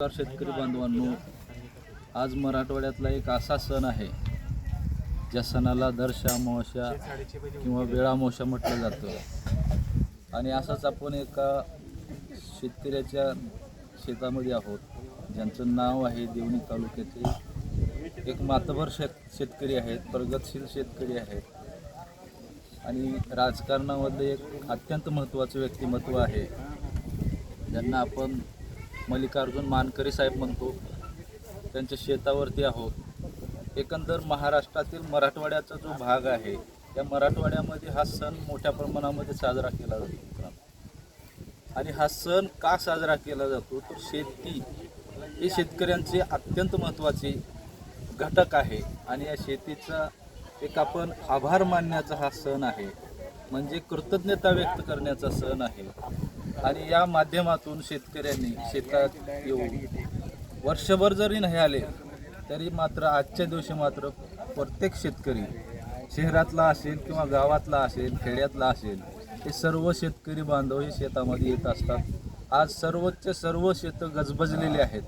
नमस्कार शेतकरी बांधवांनो. आज मराठवाड्यातला एक असा सण आहे ज्या सणाला दर्शा अमावस्या किंवा वेळामोशा म्हटलं जातं. आणि असाच आपण एका शेतकऱ्याच्या शेतामध्ये आहोत ज्यांचं नाव आहे देवणी तालुक्याचे एक मातभर शेत शेतकरी आहेत प्रगतशील शेतकरी आहेत. आणि राजकारणामध्ये एक अत्यंत महत्त्वाचं व्यक्तिमत्व आहे. ज्यांना आपण मल्लिकार्जुन मानकरी साहेब म्हणतो त्यांच्या शेतावरती आहोत एकंदर महाराष्ट्रातील मराठवाड्याचा जो भाग आहे त्या मराठवाड्यामध्ये हा सण मोठ्या प्रमाणामध्ये साजरा केला जातो मित्रांनो. आणि हा सण का साजरा केला जातो? तर शेती हे शेतकऱ्यांचे अत्यंत महत्त्वाचे घटक आहे. आणि या शेतीचा एक आपण आभार मानण्याचा हा सण आहे. म्हणजे कृतज्ञता व्यक्त करण्याचा सण आहे. आणि या माध्यमातून शेतकऱ्यांनी शेतात येऊन वर्षभर जरी नाही आले तरी मात्र आजच्या दिवशी मात्र प्रत्येक शेतकरी शहरातला असेल किंवा गावातला असेल खेड्यातला असेल हे सर्व शेतकरी बांधव हे शेतामध्ये येत असतात. आज सर्वच सर्व शेतं गजबजलेली आहेत.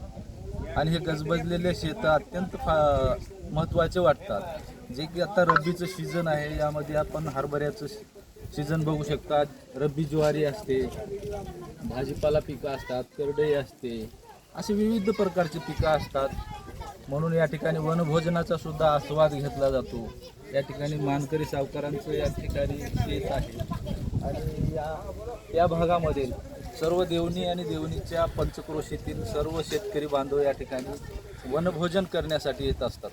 आणि हे गजबजलेले शेतं अत्यंत फा महत्त्वाचे वाटतात. जे की आता रब्बीचं सीझन आहे यामध्ये आपण हरभऱ्याचं सीझन बघू शकता रब्बी ज्वारी असते भाजीपाला पिकं असतात करडई असते. असे विविध प्रकारची पिकं असतात. म्हणून या ठिकाणी वनभोजनाचा सुद्धा आस्वाद घेतला जातो. या ठिकाणी मानकरी सावकारांचं या ठिकाणी शेत आहे. आणि या या भागामध्ये सर्व देवणी आणि देवणीच्या पंचक्रोशीतील सर्व शेतकरी बांधव या ठिकाणी वनभोजन करण्यासाठी येत असतात.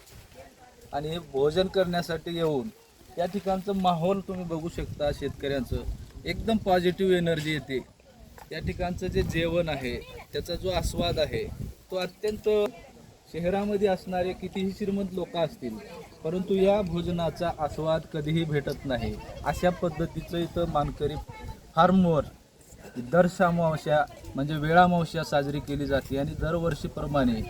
आणि हे भोजन करण्यासाठी येऊन या ठिकाणचं माहोल तुम्ही बघू शकता शेतकऱ्यांचं. एकदम पॉझिटिव्ह एनर्जी येते. या ठिकाणचं जे जेवण आहे त्याचा जो आस्वाद आहे तो अत्यंत शहरामध्ये असणारे कितीही श्रीमंत लोक असतील परंतु या भोजनाचा आस्वाद कधीही भेटत नाही. अशा पद्धतीचं इथं मानकरी फार्मवर दर अमावस्या म्हणजे वेळामावश्या साजरी केली जाते. आणि दरवर्षीप्रमाणे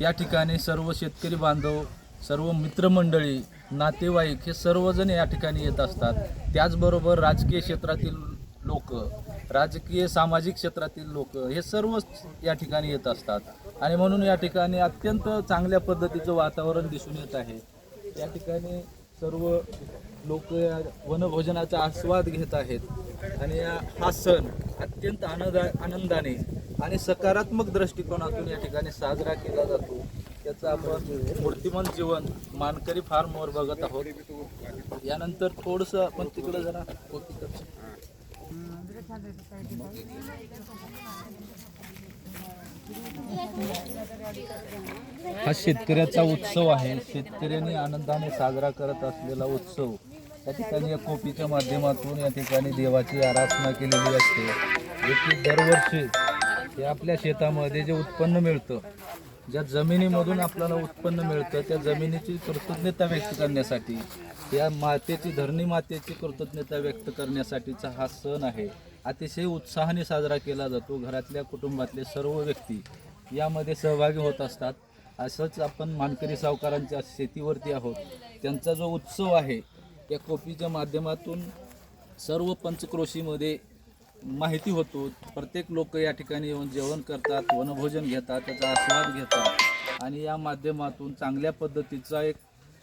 या ठिकाणी सर्व शेतकरी बांधव सर्व मित्रमंडळी नातेवाईक हे सर्वजण या ठिकाणी येत असतात. त्याचबरोबर राजकीय क्षेत्रातील लोक राजकीय सामाजिक क्षेत्रातील लोक हे सर्व या ठिकाणी येत असतात. आणि म्हणून या ठिकाणी अत्यंत चांगल्या पद्धतीचं वातावरण दिसून येत आहे. या ठिकाणी सर्व लोक या वनभोजनाचा आस्वाद घेत आहेत. आणि या हा सण अत्यंत आनंदा आनंदाने आणि सकारात्मक दृष्टिकोनातून या ठिकाणी साजरा केला जातो. त्याचं आपण मूर्तिमंत जीवन मानकरी फार्मवर बघत आहोत. यानंतर थोडंसं आपण तिकडं जरा हा शेतकऱ्याचा उत्सव आहे. शेतकऱ्यांनी आनंदाने साजरा करत असलेला उत्सव. या ठिकाणी या कोपीच्या माध्यमातून या ठिकाणी देवाची आराधना केलेली असते. दरवर्षी हे आपल्या शेतामध्ये जे उत्पन्न मिळतं ज्या जमिनीमधून आपल्याला उत्पन्न मिळतं त्या जमिनीची कृतज्ञता व्यक्त करण्यासाठी या मातेची धरणी मातेची कृतज्ञता व्यक्त करण्यासाठीचा हा सण आहे. अतिशय उत्साहाने साजरा केला जातो. घरातल्या कुटुंबातले सर्व व्यक्ती यामध्ये सहभागी होत असतात. असंच आपण मानकरी सावकारांच्या शेतीवरती आहोत. त्यांचा जो उत्सव आहे त्या कोपीच्या माध्यमातून सर्व पंचक्रोशीमध्ये माहिती होतो. प्रत्येक लोक या ठिकाणी येऊन जेवण करतात वनभोजन घेतात त्याचा आस्वाद घेतात. आणि या माध्यमातून चांगल्या पद्धतीचा एक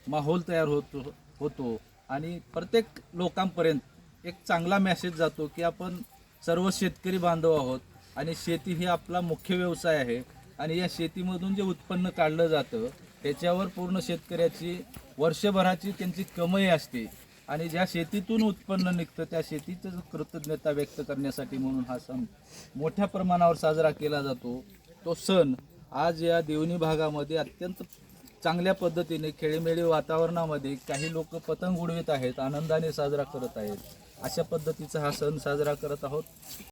माहोल तयार होतो होतो. आणि प्रत्येक लोकांपर्यंत एक चांगला मेसेज जातो की आपण सर्व शेतकरी बांधव आहोत आणि शेती ही आपला मुख्य व्यवसाय आहे. आणि या शेतीमधून जे उत्पन्न काढलं जातं त्याच्यावर पूर्ण शेतकऱ्याची वर्षभराची त्यांची कमाई असते. आणि ज्या शेतीतून उत्पन्न निघतं त्या शेतीचं कृतज्ञता व्यक्त करण्यासाठी म्हणून हा सण मोठ्या प्रमाणावर साजरा केला जातो. तो सण आज या देवणी भागामध्ये अत्यंत चांगल्या पद्धतीने खेळीमेळी वातावरणामध्ये काही लोक पतंग उडवित आहेत आनंदाने साजरा करत आहेत. अशा पद्धतीचा हा सण साजरा करत आहोत.